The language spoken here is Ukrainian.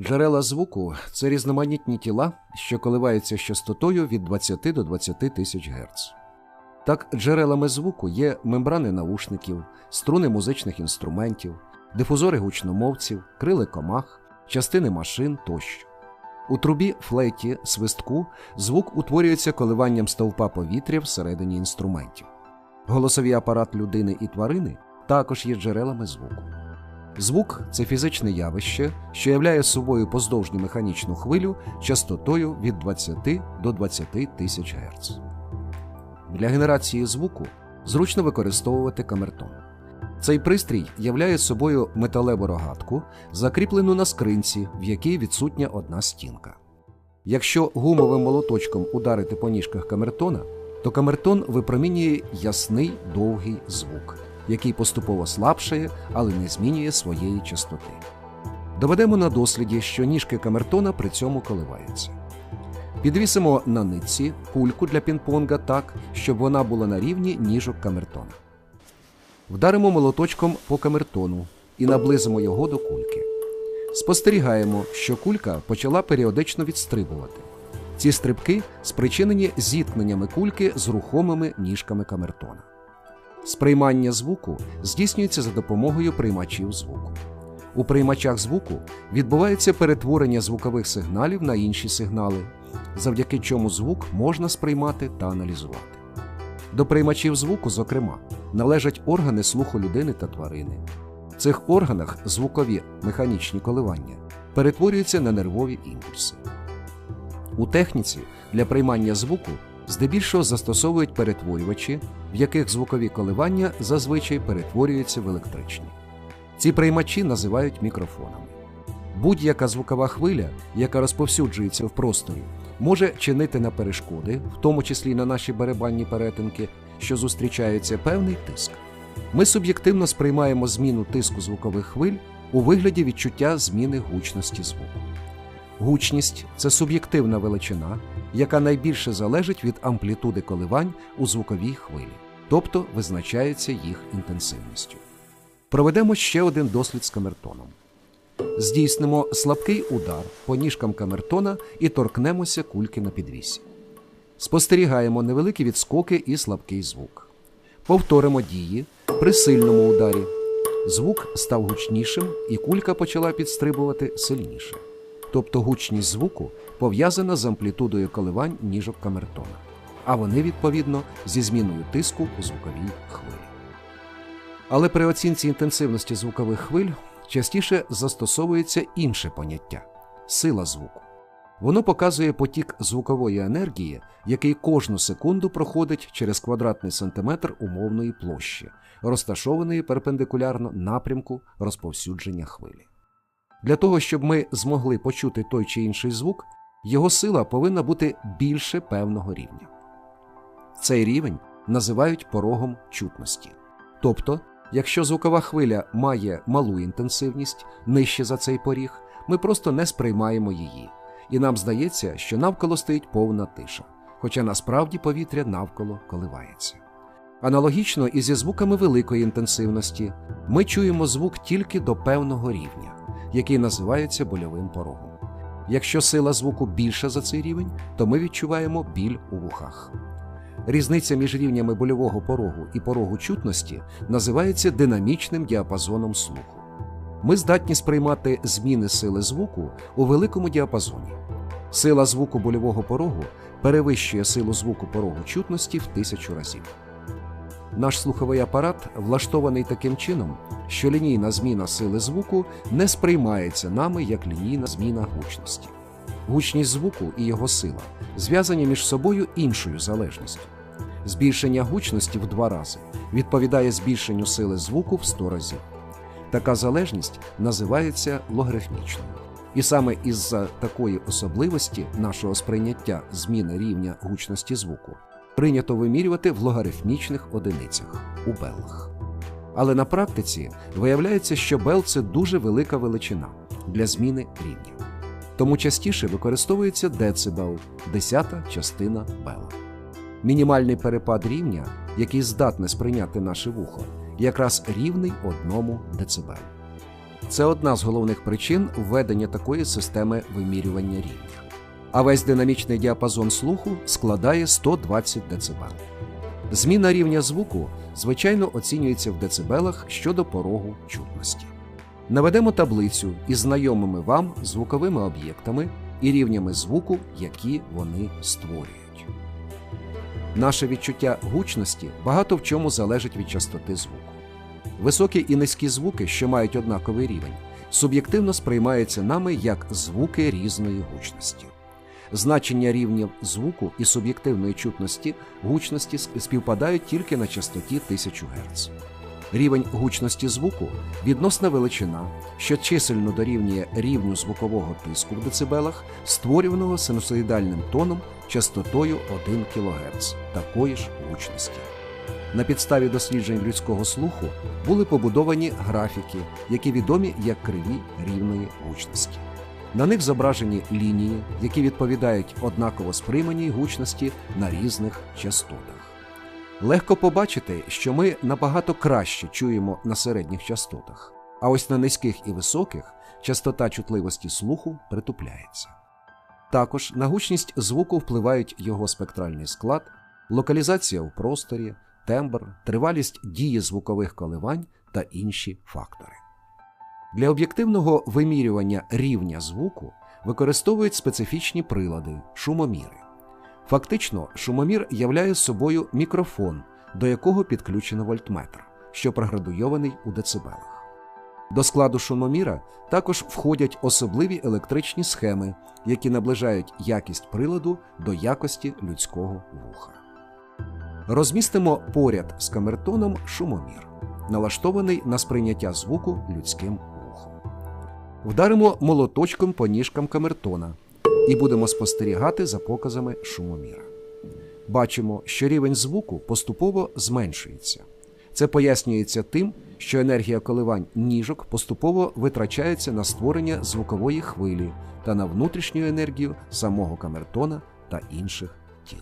Джерела звуку це різноманітні тіла, що коливаються частотою від 20 до 20 тисяч Гц. Так, джерелами звуку є мембрани наушників, струни музичних інструментів, дифузори гучномовців, крили комах, частини машин тощо. У трубі флейті свистку звук утворюється коливанням стовпа повітря всередині інструментів. Голосовий апарат людини і тварини також є джерелами звуку. Звук це фізичне явище, що являє собою поздовжню механічну хвилю частотою від 20 до 20 тисяч Гц. Для генерації звуку зручно використовувати камертон. Цей пристрій являє собою металеву рогатку, закріплену на скринці, в якій відсутня одна стінка. Якщо гумовим молоточком ударити по ніжках камертона, то камертон випромінює ясний довгий звук, який поступово слабшає, але не змінює своєї частоти. Доведемо на досліді, що ніжки камертона при цьому коливаються. Підвісимо на нитці кульку для пінг-понга так, щоб вона була на рівні ніжок камертона. Вдаримо молоточком по камертону і наблизимо його до кульки. Спостерігаємо, що кулька почала періодично відстрибувати. Ці стрибки спричинені зіткненнями кульки з рухомими ніжками камертона. Сприймання звуку здійснюється за допомогою приймачів звуку. У приймачах звуку відбувається перетворення звукових сигналів на інші сигнали, завдяки чому звук можна сприймати та аналізувати. До приймачів звуку, зокрема, належать органи слуху людини та тварини. В цих органах звукові механічні коливання перетворюються на нервові імпульси. У техніці для приймання звуку здебільшого застосовують перетворювачі, в яких звукові коливання зазвичай перетворюються в електричні. Ці приймачі називають мікрофонами. Будь-яка звукова хвиля, яка розповсюджується в просторі, може чинити на перешкоди, в тому числі на наші барабанні перетинки, що зустрічаються певний тиск. Ми суб'єктивно сприймаємо зміну тиску звукових хвиль у вигляді відчуття зміни гучності звуку. Гучність це суб'єктивна величина, яка найбільше залежить від амплітуди коливань у звуковій хвилі, тобто визначається їх інтенсивністю. Проведемо ще один дослід з камертоном. Здійснимо слабкий удар по ніжкам камертона і торкнемося кульки на підвісі. Спостерігаємо невеликі відскоки і слабкий звук. Повторимо дії при сильному ударі. Звук став гучнішим, і кулька почала підстрибувати сильніше. Тобто гучність звуку пов'язана з амплітудою коливань ніжок камертона, а вони, відповідно, зі зміною тиску у звуковій хвилі. Але при оцінці інтенсивності звукових хвиль частіше застосовується інше поняття сила звуку. Воно показує потік звукової енергії, який кожну секунду проходить через квадратний сантиметр умовної площі, розташованої перпендикулярно напрямку розповсюдження хвилі. Для того, щоб ми змогли почути той чи інший звук, його сила повинна бути більше певного рівня. Цей рівень називають порогом чутності. Тобто, якщо звукова хвиля має малу інтенсивність нижче за цей поріг, ми просто не сприймаємо її, і нам здається, що навколо стоїть повна тиша, хоча насправді повітря навколо коливається. Аналогічно і зі звуками великої інтенсивності ми чуємо звук тільки до певного рівня, який називається больовим порогом. Якщо сила звуку більша за цей рівень, то ми відчуваємо біль у вухах. Різниця між рівнями больового порогу і порогу чутності називається динамічним діапазоном слуху. Ми здатні сприймати зміни сили звуку у великому діапазоні. Сила звуку больового порогу перевищує силу звуку порогу чутності в тисячу разів. Наш слуховий апарат влаштований таким чином, що лінійна зміна сили звуку не сприймається нами як лінійна зміна гучності. Гучність звуку і його сила зв'язані між собою іншою залежністю. Збільшення гучності в два рази відповідає збільшенню сили звуку в 100 разів. Така залежність називається логарифмічною. І саме із-за такої особливості нашого сприйняття зміни рівня гучності звуку прийнято вимірювати в логарифмічних одиницях у белах. Але на практиці виявляється, що бел це дуже велика величина для зміни рівня. Тому частіше використовується децибел, десята частина бела. Мінімальний перепад рівня, який здатне сприйняти наше вухо, якраз рівний одному децибелу. це одна з головних причин введення такої системи вимірювання рівня. А весь динамічний діапазон слуху складає 120 дБ. Зміна рівня звуку, звичайно, оцінюється в децибелах щодо порогу чутності. Наведемо таблицю із знайомими вам звуковими об'єктами і рівнями звуку, які вони створюють. Наше відчуття гучності багато в чому залежить від частоти звуку. Високі і низькі звуки, що мають однаковий рівень, суб'єктивно сприймаються нами як звуки різної гучності. Значення рівнів звуку і суб'єктивної чутності гучності співпадають тільки на частоті 1000 Гц. Рівень гучності звуку відносна величина, що чисельно дорівнює рівню звукового тиску в децибелах, створюваного синусоїдальним тоном частотою 1 кГц такої ж гучності. На підставі досліджень людського слуху були побудовані графіки, які відомі як криві рівної гучності. На них зображені лінії, які відповідають однаково сприйманій гучності на різних частотах. Легко побачити, що ми набагато краще чуємо на середніх частотах, а ось на низьких і високих частота чутливості слуху притупляється. Також на гучність звуку впливають його спектральний склад, локалізація у просторі, тембр, тривалість дії звукових коливань та інші фактори. Для об'єктивного вимірювання рівня звуку використовують специфічні прилади шумоміри. Фактично, шумомір являє собою мікрофон, до якого підключено вольтметр, що проградуйований у децибелах. До складу шумоміра також входять особливі електричні схеми, які наближають якість приладу до якості людського вуха. Розмістимо поряд з камертоном шумомір, налаштований на сприйняття звуку людським. Вдаримо молоточком по ніжкам камертона і будемо спостерігати за показами шумоміра. Бачимо, що рівень звуку поступово зменшується. Це пояснюється тим, що енергія коливань ніжок поступово витрачається на створення звукової хвилі та на внутрішню енергію самого камертона та інших тіл.